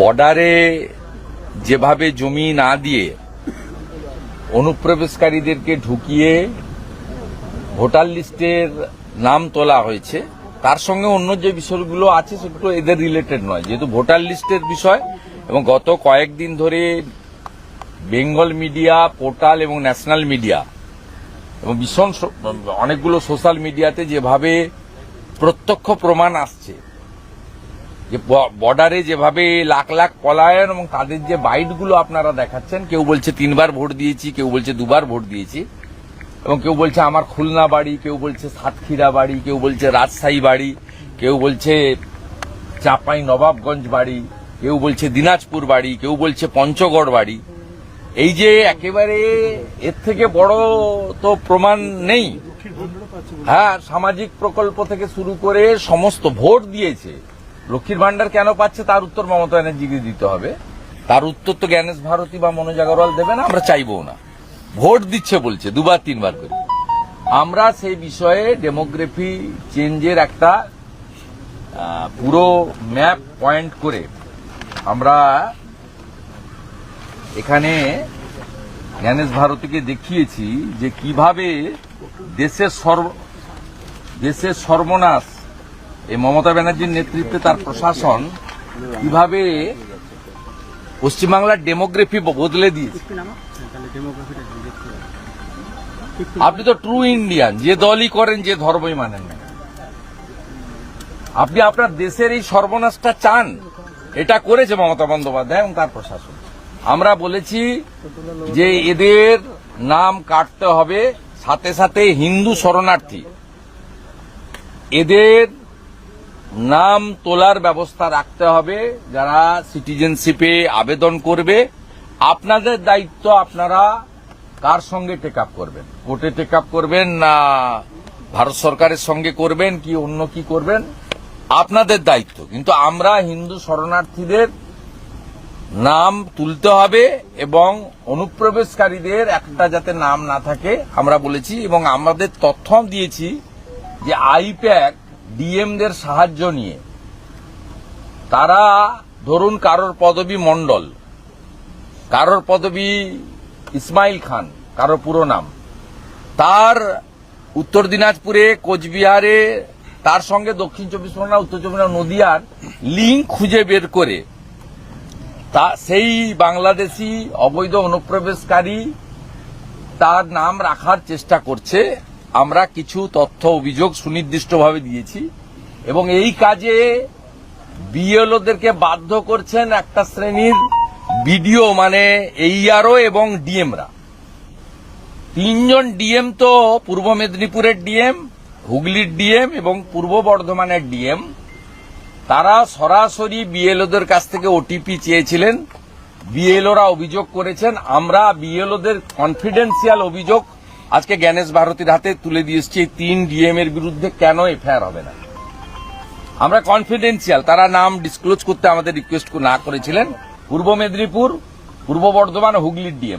বর্ডারে যেভাবে জমি না দিয়ে অনুপ্রবেশকারীদেরকে ঢুকিয়ে ভোটার লিস্টের নাম তোলা হয়েছে, তার সঙ্গে অন্য যে বিষয়গুলো আছে সেগুলো এদের রিলেটেড নয়। যেহেতু ভোটার লিস্টের বিষয় এবং গত কয়েকদিন ধরে বেঙ্গল মিডিয়া, পোর্টাল এবং ন্যাশনাল মিডিয়া এবং ভীষণ অনেকগুলো সোশ্যাল মিডিয়াতে যেভাবে প্রত্যক্ষ প্রমাণ আসছে যে বর্ডারে যেভাবে লাখ লাখ পলায়ন এবং তাদের যে বাইটগুলো আপনারা দেখাচ্ছেন, কেউ বলছে তিনবার ভোট দিয়েছি, কেউ বলছে দুবার ভোট দিয়েছি, এবং কেউ বলছে আমার খুলনা বাড়ি, কেউ বলছে সাতক্ষীরা বাড়ি, কেউ বলছে রাজশাহী বাড়ি, কেউ বলছে চাপাই নবাবগঞ্জ বাড়ি, কেউ বলছে দিনাজপুর বাড়ি, কেউ বলছে পঞ্চগড় বাড়ি। এই যে একেবারে এর থেকে বড় তো প্রমাণ নেই। হ্যাঁ সামাজিক প্রকল্প থেকে শুরু করে সমস্ত ভোট দিয়েছে। লক্ষ্মীর ভান্ডার কেন পাচ্ছে তার উত্তর মমতা ব্যানার্জিকে দিতে হবে। তার উত্তর তো জ্ঞানেশ ভারতী বা মনোজ আগরওয়াল দেবে না, আমরা চাইব না। ভোট দিচ্ছে বলছে, দুবার, তিনবার করে। আমরা সেই বিষয়ে ডেমোগ্রাফি চেঞ্জের একটা পুরো ম্যাপ পয়েন্ট করে আমরা এখানে জ্ঞানেশ ভারতীকে দেখিয়েছি যে কীভাবে দেশের সর্ব, দেশের সর্বনাশ এই মমতা ব্যানার্জির নেতৃত্বে তার প্রশাসন কীভাবে পশ্চিমবাংলার ডেমোগ্রাফি বদলে দিয়েছে? আপনি তো ট্রু ইন্ডিয়ান যে দলই করেন, যে ধর্মই মানেন না আপনি আপনার দেশের এই সর্বনাশটা চান। এটা করেছে মমতা বন্দ্যোপাধ্যায় এবং তার প্রশাসন। আমরা বলেছি যে এদের নাম কাটতে হবে সাথে সাথে হিন্দু শরণার্থী। এদের নাম তোলার ব্যবস্থা রাখতে হবে। যারা সিটিজেনশিপে আবেদন করবে, আপনাদের দায়িত্ব আপনারা কার সঙ্গে টেক আপ করবেন? কোর্টে টেক আপ করবেন না ভারত সরকারের সঙ্গে করবেন কি অন্য কি করবেন? আপনাদের দায়িত্ব। কিন্তু আমরা হিন্দু শরণার্থীদের নাম তুলতে হবে এবং অনুপ্রবেশকারীদের একটা যাতে নাম না থাকে, আমরা বলেছি এবং আমাদের তথ্য দিয়েছি যে আইপ্যাক ডিএমদের সাহায্য নিয়ে। তারা, ধরুন কারোর পদবী মণ্ডল, কারোর পদবী ইসমাইল খান কারোর পুরো নাম, তার উত্তর দিনাজপুরে, কোচবিহারে, তার সঙ্গে দক্ষিণ চব্বিশ পরগনা, উত্তর চব্বিশ পরগনা, নদিয়ার লিঙ্ক খুঁজে বের করে, তা, সেই বাংলাদেশি অবৈধ অনুপ্রবেশকারী তার নাম রাখার চেষ্টা করছে। আমরা কিছু তথ্য, অভিযোগ সুনির্দিষ্টভাবে দিয়েছি এবং এই কাজে বিএলওদেরকে বাধ্য করছেন একটা শ্রেণির বিডিও মানে এইআরও এবং ডিএমরা তিনজন ডিএম তো পূর্ব মেদিনীপুরের ডিএম হুগলির ডিএম এবং পূর্ব বর্ধমানের ডিএম তারা সরাসরি বিএলওদের কাছ থেকে ওটিপি চেয়েছিলেন। বিএলওরা অভিযোগ করেছেন, আমরা বিএলওদের কনফিডেন্সিয়াল অভিযোগ আজকে জ্ঞানেশ ভারতীর হাতে তুলে দিয়ে এসেছি এই তিন ডিএম এর বিরুদ্ধে কেন এফআইআর হবে না। আমরা কনফিডেন্সিয়াল তারা নাম ডিসক্লোজ করতে আমাদের রিকোয়েস্ট না করেছিলেন। পূর্ব মেদিনীপুর, পূর্ব বর্ধমান, হুগলির ডিএম